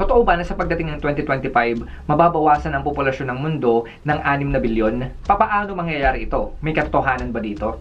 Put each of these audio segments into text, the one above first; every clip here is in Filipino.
Totoo ba na sa pagdating ng 2025, mababawasan ang populasyon ng mundo ng 6 na bilyon? Papaano mangyayari ito? May katotohanan ba dito?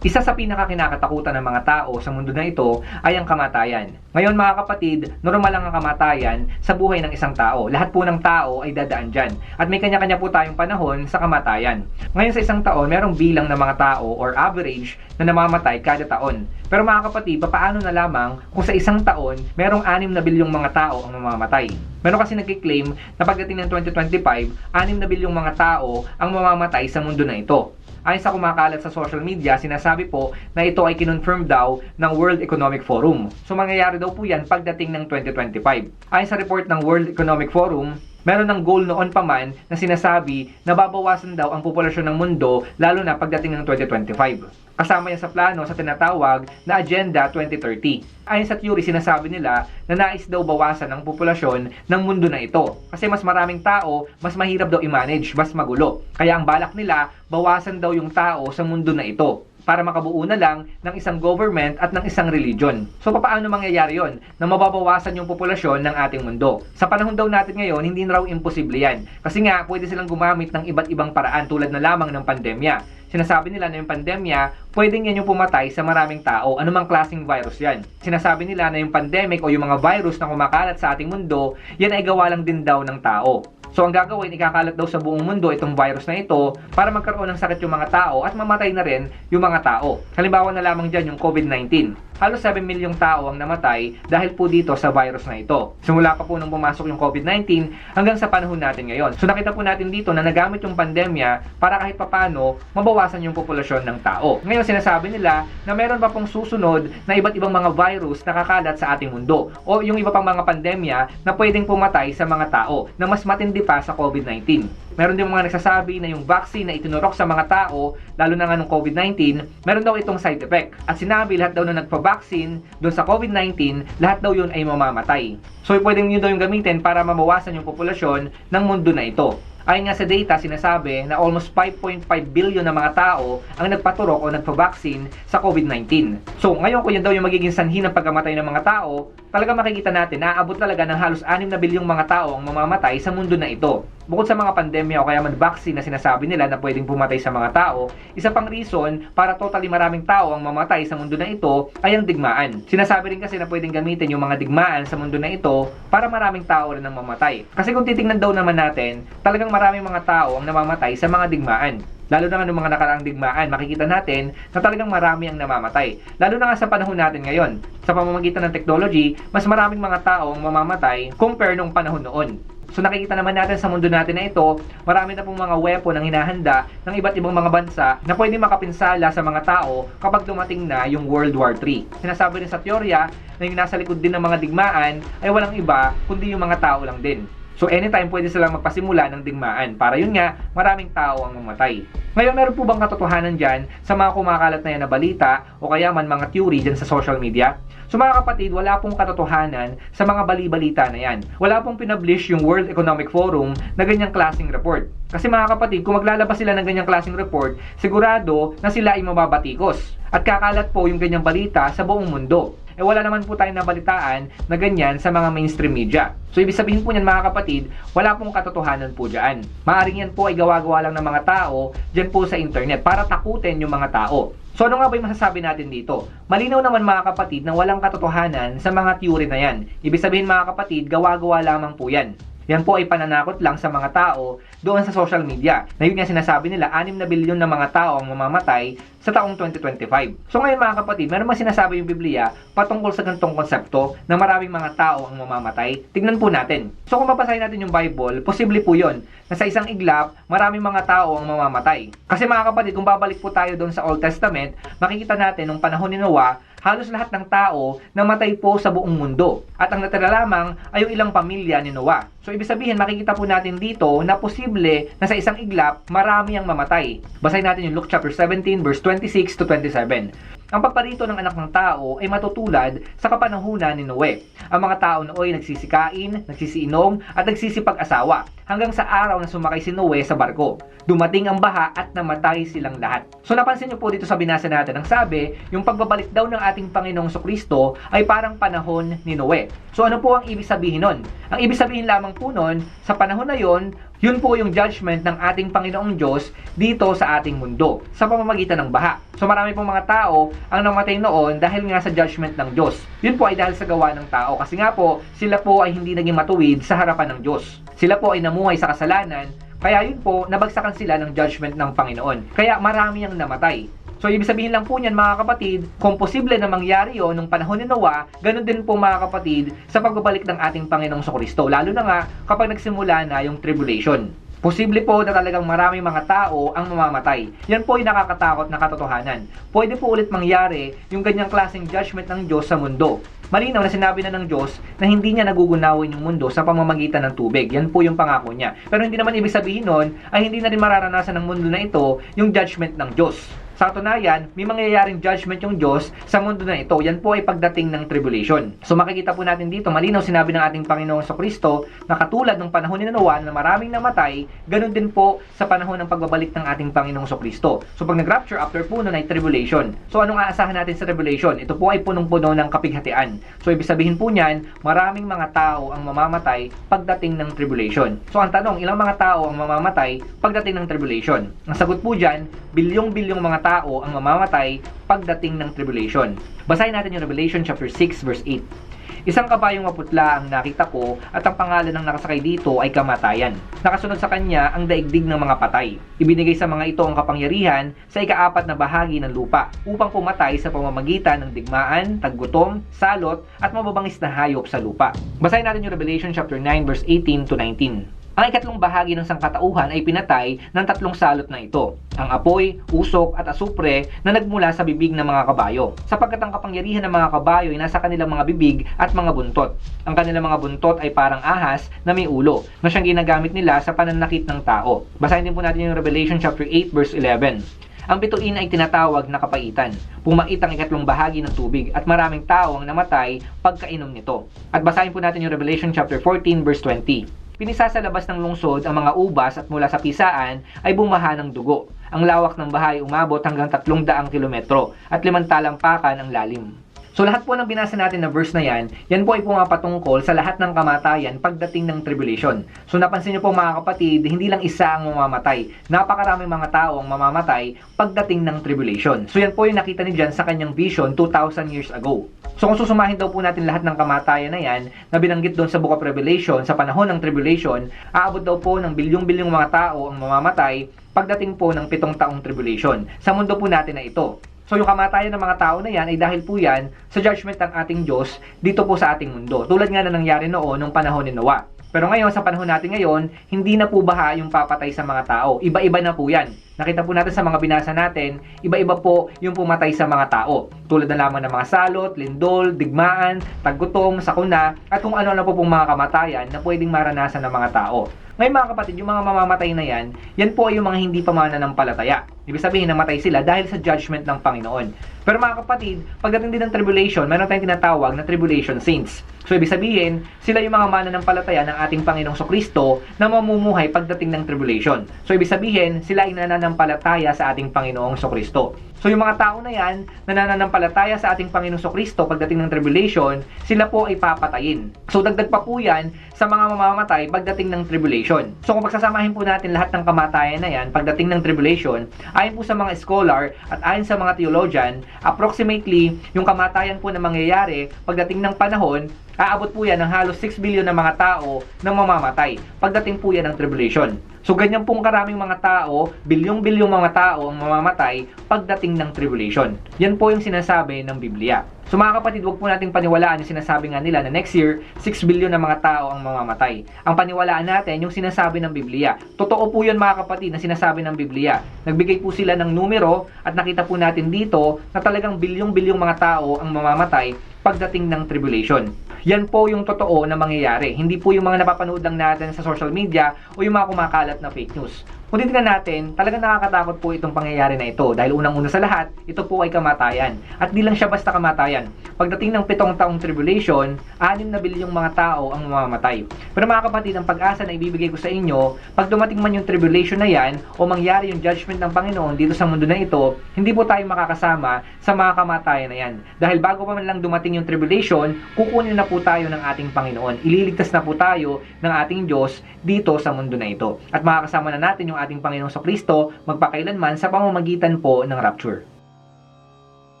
Isa sa pinakakinakatakutan ng mga tao sa mundo na ito ay ang kamatayan. Ngayon mga kapatid, normal lang ang kamatayan sa buhay ng isang tao. Lahat po ng tao ay dadaan dyan. At may kanya-kanya po tayong panahon sa kamatayan. Ngayon sa isang taon, merong bilang ng mga tao or average na namamatay kada taon. Pero mga kapatid, paano na lamang kung sa isang taon, merong 6 na bilyong mga tao ang mamamatay? Meron kasi nagkiklaim na pagdating ng 2025, 6 na bilyong mga tao ang mamamatay sa mundo na ito. Ayon sa kumakalat sa social media, sinasabi po na ito ay kinonfirm daw ng World Economic Forum. So mangyayari daw po yan pagdating ng 2025. Ayon sa report ng World Economic Forum, meron ng goal noon pa man na sinasabi na babawasan daw ang populasyon ng mundo lalo na pagdating ng 2025. Kasama yan sa plano sa tinatawag na Agenda 2030. Ayon sa theory, sinasabi nila na nais daw bawasan ang populasyon ng mundo na ito. Kasi mas maraming tao, mas mahirap daw i-manage, mas magulo. Kaya ang balak nila, bawasan daw yung tao sa mundo na ito para makabuo na lang ng isang government at ng isang religion. So paano mangyayari yon na mababawasan yung populasyon ng ating mundo? Sa panahon daw natin ngayon, hindi na raw imposible yan. Kasi nga, pwede silang gumamit ng iba't ibang paraan tulad na lamang ng pandemya. Sinasabi nila na yung pandemya, pwedeng yan yung pumatay sa maraming tao, anumang klaseng virus yan. Sinasabi nila na yung pandemic o yung mga virus na kumakalat sa ating mundo, yan ay gawa lang din daw ng tao. So ang gagawin, ikakalat daw sa buong mundo itong virus na ito para magkaroon ng sakit yung mga tao at mamatay na rin yung mga tao. Halimbawa na lamang dyan yung COVID-19. Halos 7 milyong tao ang namatay dahil po dito sa virus na ito. Simula pa po nung pumasok yung COVID-19 hanggang sa panahon natin ngayon. So nakita po natin dito na nagamit yung pandemya para kahit papano mabawasan yung populasyon ng tao. Ngayon sinasabi nila na meron pa pong susunod na iba't ibang mga virus na kakalat sa ating mundo o yung iba pang mga pandemya na pwedeng pumatay sa mga tao na mas matindi pa sa COVID-19. Meron din mga nagsasabi na yung vaccine na itinurok sa mga tao, lalo na nga nung COVID-19, meron daw itong side effect. At sinabi lahat daw na nagpa-vaccine doon sa COVID-19, lahat daw yun ay mamamatay. So pwedeng nyo daw yung gamitin para mamawasan yung populasyon ng mundo na ito. Ayon nga sa data, sinasabi na almost 5.5 billion na mga tao ang nagpaturok o nagpa-vaccine sa COVID-19. So, ngayon kung yan daw yung magiging sanhi ng pagkamatay ng mga tao, talaga makikita natin na aabot talaga ng halos 6 na bilyong mga tao ang mamamatay sa mundo na ito. Bukod sa mga pandemya o kaya man vaccine na sinasabi nila na pwedeng pumatay sa mga tao, isa pang reason para totally maraming tao ang mamatay sa mundo na ito ay ang digmaan. Sinasabi rin kasi na pwedeng gamitin yung mga digmaan sa mundo na ito para maraming tao rin ang mamatay. Kasi kung titingnan daw naman natin, talagang maraming mga tao ang namamatay sa mga digmaan. Lalo na nga ng mga nakaraang digmaan, makikita natin na talagang marami ang namamatay. Lalo na nga sa panahon natin ngayon. Sa pamamagitan ng technology, mas maraming mga tao ang mamamatay compare nung panahon noon. So nakikita naman natin sa mundo natin na ito, marami na pong mga weapon ang hinahanda ng iba't ibang mga bansa na pwede makapinsala sa mga tao kapag dumating na yung World War III. Sinasabi rin sa teorya na yung nasa likod din ng mga digmaan ay walang iba kundi yung mga tao lang din. So anytime pwede silang magpasimula ng digmaan para yun nga maraming tao ang mamatay. Ngayon meron po bang katotohanan dyan sa mga kumakalat na yan na balita o kaya man mga theory dyan sa social media? So mga kapatid, wala pong katotohanan sa mga bali-balita na yan. Wala pong pinablish yung World Economic Forum na ganyang klaseng report. Kasi mga kapatid, kung maglalabas sila ng ganyang klaseng report, sigurado na sila ay mababatikos. At kakalat po yung ganyang balita sa buong mundo eh wala naman po tayong nabalitaan na ganyan sa mga mainstream media. So ibig sabihin po niyan mga kapatid, wala pong katotohanan po dyan. Maaring yan po ay gawa-gawa lang ng mga tao dyan po sa internet para takutin yung mga tao. So ano nga ba yung masasabi natin dito? Malinaw naman mga kapatid na walang katotohanan sa mga theory na yan. Ibig sabihin mga kapatid, gawa-gawa lamang po yan. Yan po ay pananakot lang sa mga tao doon sa social media. Na yun nga sinasabi nila, 6 na bilyon na mga tao ang mamamatay sa taong 2025. So ngayon mga kapatid, meron mga sinasabi yung Biblia patungkol sa gantong konsepto na maraming mga tao ang mamamatay. Tignan po natin. So kung mabasahin natin yung Bible, posible po yon na sa isang iglap, maraming mga tao ang mamamatay. Kasi mga kapatid, kung babalik po tayo doon sa Old Testament, makikita natin nung panahon ni Noah, halos lahat ng tao namatay po sa buong mundo. At ang natira lamang ay yung ilang pamilya ni Noah. So ibig sabihin, makikita po natin dito na posible na sa isang iglap, marami ang mamatay. Basahin natin yung Luke chapter 17 verse 26 to 27. Ang pagparito ng anak ng tao ay matutulad sa kapanahunan ni Noe. Ang mga tao nooy nagsisikain, nagsisiinom at nagsisipag-asawa hanggang sa araw na sumakay si Noe sa barko. Dumating ang baha at namatay silang lahat. So napansin niyo po dito sa binasa natin ang sabi, yung pagbabalik daw ng ating Panginoong Kristo ay parang panahon ni Noe. So ano po ang ibig sabihin nun? Ang ibig sabihin lamang po nun, sa panahon na yon, yun po yung judgment ng ating Panginoong Diyos dito sa ating mundo sa pamamagitan ng baha. So marami pong mga tao ang namatay noon dahil nga sa judgment ng Diyos. Yun po ay dahil sa gawa ng tao kasi nga po sila po ay hindi naging matuwid sa harapan ng Diyos. Sila po ay namuhay sa kasalanan kaya yun po, nabagsakan sila ng judgment ng Panginoon. Kaya marami ang namatay. So, ibig sabihin lang po niyan mga kapatid, kung posible na mangyari yon nung panahon ni Noah, ganun din po mga kapatid sa pagbabalik ng ating Panginoong Kristo. Lalo na nga kapag nagsimula na yung tribulation. Posible po na talagang maraming mga tao ang mamamatay. Yan po yung nakakatakot na katotohanan. Pwede po ulit mangyari yung ganyang klaseng judgment ng Diyos sa mundo. Malinaw na sinabi na ng Diyos na hindi niya nagugunawin yung mundo sa pamamagitan ng tubig. Yan po yung pangako niya. Pero hindi naman ibig sabihin nun ay hindi na rin mararanasan ng mundo na ito yung judgment ng Diyos. Sa katunayan, may mangyayaring judgment yung Diyos sa mundo na ito. Yan po ay pagdating ng tribulation. So makikita po natin dito, malinaw sinabi ng ating Panginoon sa Kristo na katulad ng panahon ni Noah na maraming namatay, ganun din po sa panahon ng pagbabalik ng ating Panginoong sa Kristo. So pag nag-rapture, after po nun ay tribulation. So anong aasahan natin sa tribulation? Ito po ay punong-puno ng kapighatian. So ibig sabihin po niyan, maraming mga tao ang mamamatay pagdating ng tribulation. So ang tanong, ilang mga tao ang mamamatay pagdating ng tribulation? Ang sagot po dyan, bilyong-bilyong mga tao ang mamamatay pagdating ng tribulation. Basahin natin yung Revelation chapter 6 verse 8. Isang kabayong maputla ang nakita ko at ang pangalan ng nakasakay dito ay kamatayan. Nakasunod sa kanya ang daigdig ng mga patay. Ibinigay sa mga ito ang kapangyarihan sa ikaapat na bahagi ng lupa upang pumatay sa pamamagitan ng digmaan, taggutom, salot at mababangis na hayop sa lupa. Basahin natin yung Revelation chapter 9 verse 18 to 19. Ang ikatlong bahagi ng sangkatauhan ay pinatay ng tatlong salot na ito, ang apoy, usok at asupre na nagmula sa bibig ng mga kabayo. Sapagkat ang kapangyarihan ng mga kabayo ay nasa kanilang mga bibig at mga buntot. Ang kanilang mga buntot ay parang ahas na may ulo na siyang ginagamit nila sa pananakit ng tao. Basahin din po natin yung Revelation chapter 8 verse 11. Ang bituin ay tinatawag na kapaitan. Pumait ang ikatlong bahagi ng tubig at maraming tao ang namatay pagkainom nito. At basahin po natin yung Revelation chapter 14 verse 20. Pinisa sa labas ng lungsod ang mga ubas at mula sa pisaan ay bumaha ng dugo. Ang lawak ng bahay umabot hanggang 300 kilometro at limang talampakan ang lalim. So lahat po ng binasa natin na verse na yan, yan po ay pumapatungkol sa lahat ng kamatayan pagdating ng tribulation. So napansin niyo po mga kapatid, hindi lang isa ang mamamatay. Napakaraming mga tao ang mamamatay pagdating ng tribulation. So yan po yung nakita ni John sa kanyang vision 2,000 years ago. So kung susumahin daw po natin lahat ng kamatayan na yan na binanggit doon sa Book of Revelation sa panahon ng tribulation, aabot daw po ng bilyong-bilyong mga tao ang mamamatay pagdating po ng pitong taong tribulation sa mundo po natin na ito. So yung kamatayan ng mga tao na yan ay dahil po yan sa judgment ng ating Diyos dito po sa ating mundo. Tulad nga na nangyari noon nung panahon ni Noah. Pero ngayon, sa panahon natin ngayon, hindi na po baha yung papatay sa mga tao. Iba-iba na po yan. Nakita po natin sa mga binasa natin, iba-iba po yung pumatay sa mga tao. Tulad na lamang ng mga salot, lindol, digmaan, taggutom, sakuna, at kung ano na po pong mga kamatayan na pwedeng maranasan ng mga tao. Ngayon mga kapatid, yung mga mamamatay na yan, yan po ay yung mga hindi pa mananampalataya. Ibig sabihin, namatay sila dahil sa judgment ng Panginoon. Pero mga kapatid, pagdating din ng tribulation, meron tayong tinatawag na tribulation saints. So ibig sabihin, sila yung mga mananampalataya ng ating Panginoong Kristo na mamumuhay pagdating ng tribulation. So ibig sabihin, sila ay nananampalataya sa ating Panginoong Kristo. So yung mga tao na yan, na nananampalataya sa ating Panginoong Kristo pagdating ng tribulation, sila po ay papatayin. So dagdag pa po yan sa mga mamamatay pagdating ng tribulation. So kung pagsasamahin po natin lahat ng kamatayan na yan pagdating ng tribulation, ayon po sa mga scholar at ayon sa mga theologian, approximately yung kamatayan po na mangyayari pagdating ng panahon aabot po yan ng halos 6 billion na mga tao na mamamatay pagdating po yan ng tribulation. So ganyan pong karaming mga tao, bilyong-bilyong mga tao ang mamamatay pagdating ng tribulation. Yan po yung sinasabi ng Biblia. So mga kapatid, huwag po nating paniwalaan yung sinasabi nga nila na next year, 6 billion na mga tao ang mamamatay. Ang paniwalaan natin yung sinasabi ng Biblia. Totoo po yun mga kapatid na sinasabi ng Biblia. Nagbigay po sila ng numero at nakita po natin dito na talagang bilyong-bilyong mga tao ang mamamatay pagdating ng tribulation. Yan po yung totoo na mangyayari. Hindi po yung mga napapanood lang natin sa social media o yung mga kumakalat na fake news. Kung titignan natin, talagang nakakatakot po itong pangyayari na ito dahil unang-una sa lahat, ito po ay kamatayan. At di lang siya basta kamatayan. Pagdating ng pitong taong tribulation, anim na bilyong mga tao ang mamamatay. Pero mga kapatid, ang pag-asa na ibibigay ko sa inyo, pag dumating man yung tribulation na yan o mangyari yung judgment ng Panginoon dito sa mundo na ito, hindi po tayo makakasama sa mga kamatayan na yan. Dahil bago pa man lang dumating yung tribulation, kukunin na po tayo ng ating Panginoon. Ililigtas na po tayo ng ating Diyos dito sa mundo na ito. At makakasama na natin yung ating Panginoong Kristo magpakailanman sa pamamagitan po ng rapture.